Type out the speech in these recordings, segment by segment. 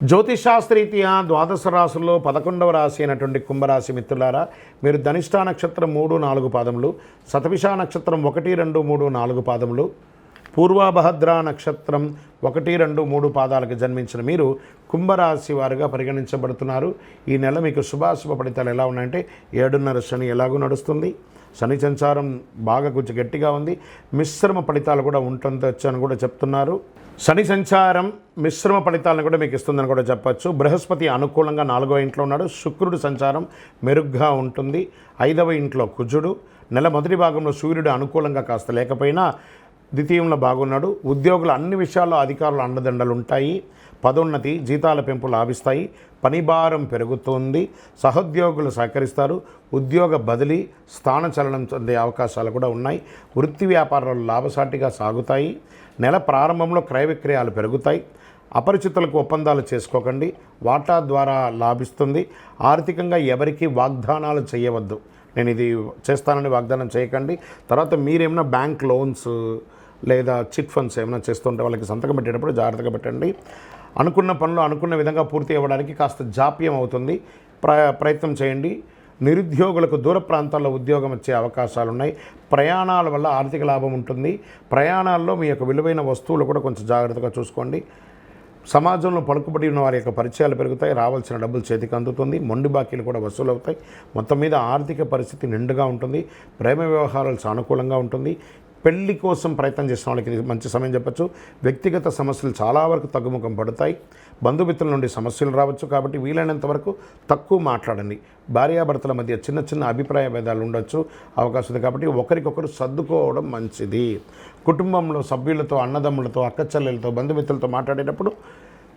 జ్యోతిషాస్త్రీత్యా ద్వాదశ రాశుల్లో పదకొండవ రాశి అయినటువంటి కుంభరాశి మిత్రులారా మీరు ధనిష్టా నక్షత్రం మూడు నాలుగు పాదములు శతభిషా నక్షత్రం ఒకటి రెండు మూడు నాలుగు పాదములు పూర్వభద్ర నక్షత్రం ఒకటి రెండు మూడు పాదాలకు జన్మించిన మీరు కుంభరాశి వారుగా పరిగణించబడుతున్నారు. ఈ నెల మీకు శుభాశుభ ఫలితాలు ఎలా ఉన్నాయంటే ఏడున్నర శని ఎలాగూ నడుస్తుంది. శని సంచారం బాగా కొంచెం గట్టిగా ఉంది. మిశ్రమ ఫలితాలు కూడా ఉంటుందచ్చు అని కూడా చెప్తున్నారు. శని సంచారం మిశ్రమ ఫలితాలను కూడా మీకు ఇస్తుందని కూడా చెప్పచ్చు. బృహస్పతి అనుకూలంగా నాలుగో ఇంట్లో ఉన్నాడు. శుక్రుడు సంచారం మెరుగ్గా ఉంటుంది. ఐదవ ఇంట్లో కుజుడు. నెల మొదటి భాగంలో సూర్యుడు అనుకూలంగా కాస్త లేకపోయినా ద్వితీయంలో బాగున్నాడు. ఉద్యోగుల అన్ని విషయాల్లో అధికారులు అండదండలు ఉంటాయి పదోన్నతి జీతాల పెంపు లాభిస్తాయి. పనిభారం పెరుగుతుంది. సహోద్యోగులు సహకరిస్తారు. ఉద్యోగ బదిలీ స్థానచలనం చెందే అవకాశాలు కూడా ఉన్నాయి. వృత్తి వ్యాపారాలు లాభసాటిగా సాగుతాయి. నెల ప్రారంభంలో క్రయ విక్రయాలు పెరుగుతాయి. అపరిచితులకు ఒప్పందాలు చేసుకోకండి. వాటా ద్వారా లాభిస్తుంది. ఆర్థికంగా ఎవరికీ వాగ్దానాలు చేయవద్దు. నేను ఇది చేస్తానని వాగ్దానం చేయకండి. తర్వాత మీరేమైనా బ్యాంక్ లోన్స్ లేదా చిట్ ఫండ్స్ ఏమైనా చేస్తుంటే వాళ్ళకి సంతకం పెట్టేటప్పుడు జాగ్రత్తగా పెట్టండి. అనుకున్న పనులు అనుకున్న విధంగా పూర్తి అవ్వడానికి కాస్త జాప్యం అవుతుంది. ప్ర ప్రయత్నం చేయండి. నిరుద్యోగులకు దూర ప్రాంతాల్లో ఉద్యోగం వచ్చే అవకాశాలు ఉన్నాయి. ప్రయాణాల వల్ల ఆర్థిక లాభం ఉంటుంది. ప్రయాణాల్లో మీ యొక్క విలువైన వస్తువులు కూడా కొంచెం జాగ్రత్తగా చూసుకోండి. సమాజంలో పలుకుబడి ఉన్న వారి యొక్క పరిచయాలు పెరుగుతాయి రావాల్సిన డబ్బులు చేతికి అందుతుంది మొండి బాకీలు కూడా వసూలు అవుతాయి మొత్తం మీద ఆర్థిక పరిస్థితి నిండుగా ఉంటుంది ప్రేమ వ్యవహారాలు సానుకూలంగా ఉంటుంది. పెళ్ళి కోసం ప్రయత్నం చేసిన వాళ్ళకి ఇది మంచి సమయం చెప్పచ్చు. వ్యక్తిగత సమస్యలు చాలా వరకు తగ్గుముఖం పడతాయి. బంధుమిత్రుల నుండి సమస్యలు రావచ్చు కాబట్టి వీలైనంత వరకు తక్కువ మాట్లాడండి. భార్యాభర్తల మధ్య చిన్న చిన్న అభిప్రాయ భేదాలు ఉండొచ్చు. అవకాశం ఉంది కాబట్టి ఒకరికొకరు సర్దుకోవడం మంచిది. కుటుంబంలో సభ్యులతో అన్నదమ్ములతో అక్కచెల్లెలతో బంధుమిత్రులతో మాట్లాడేటప్పుడు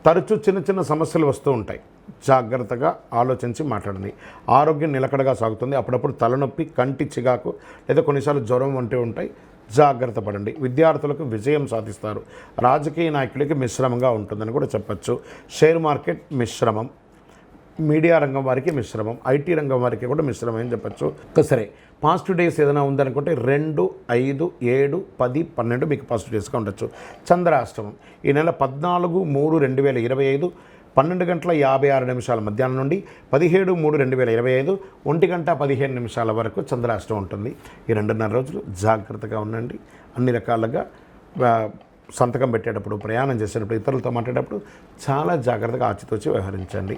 తరచూ చిన్న చిన్న సమస్యలు వస్తూ ఉంటాయి. జాగ్రత్తగా ఆలోచించి మాట్లాడండి. ఆరోగ్యం నిలకడగా సాగుతుంది. అప్పుడప్పుడు తలనొప్పి కంటి చిగాకు లేదా కొన్నిసార్లు జ్వరం వంటివి ఉంటాయి. జాగ్రత్త పడండి. విద్యార్థులకు విజయం సాధిస్తారు. రాజకీయ నాయకులకి మిశ్రమంగా ఉంటుందని కూడా చెప్పచ్చు. షేర్ మార్కెట్ మిశ్రమం. మీడియా రంగం వారికి మిశ్రమం. ఐటీ రంగం వారికి కూడా మిశ్రమం అని చెప్పచ్చు. సరే. పాజిటివ్ డేస్ ఏదైనా ఉందనుకుంటే రెండు ఐదు ఏడు పది పన్నెండు మీకు పాజిటివ్ డేస్గా ఉండొచ్చు. చంద్రాష్టమం. ఈ నెల పద్నాలుగు మూడు రెండు వేల ఇరవై ఐదు పన్నెండు గంటల యాభై ఆరు నిమిషాల మధ్యాహ్నం నుండి పదిహేడు మూడు రెండు వేల ఇరవై ఐదు ఒంటి గంట పదిహేను నిమిషాల వరకు చంద్రాష్టం ఉంటుంది. ఈ రెండున్నర రోజులు జాగ్రత్తగా ఉండండి. అన్ని రకాలుగా సంతకం పెట్టేటప్పుడు ప్రయాణం చేసేటప్పుడు ఇతరులతో మాట్లాడేటప్పుడు చాలా జాగ్రత్తగా ఆచితూచి వ్యవహరించండి.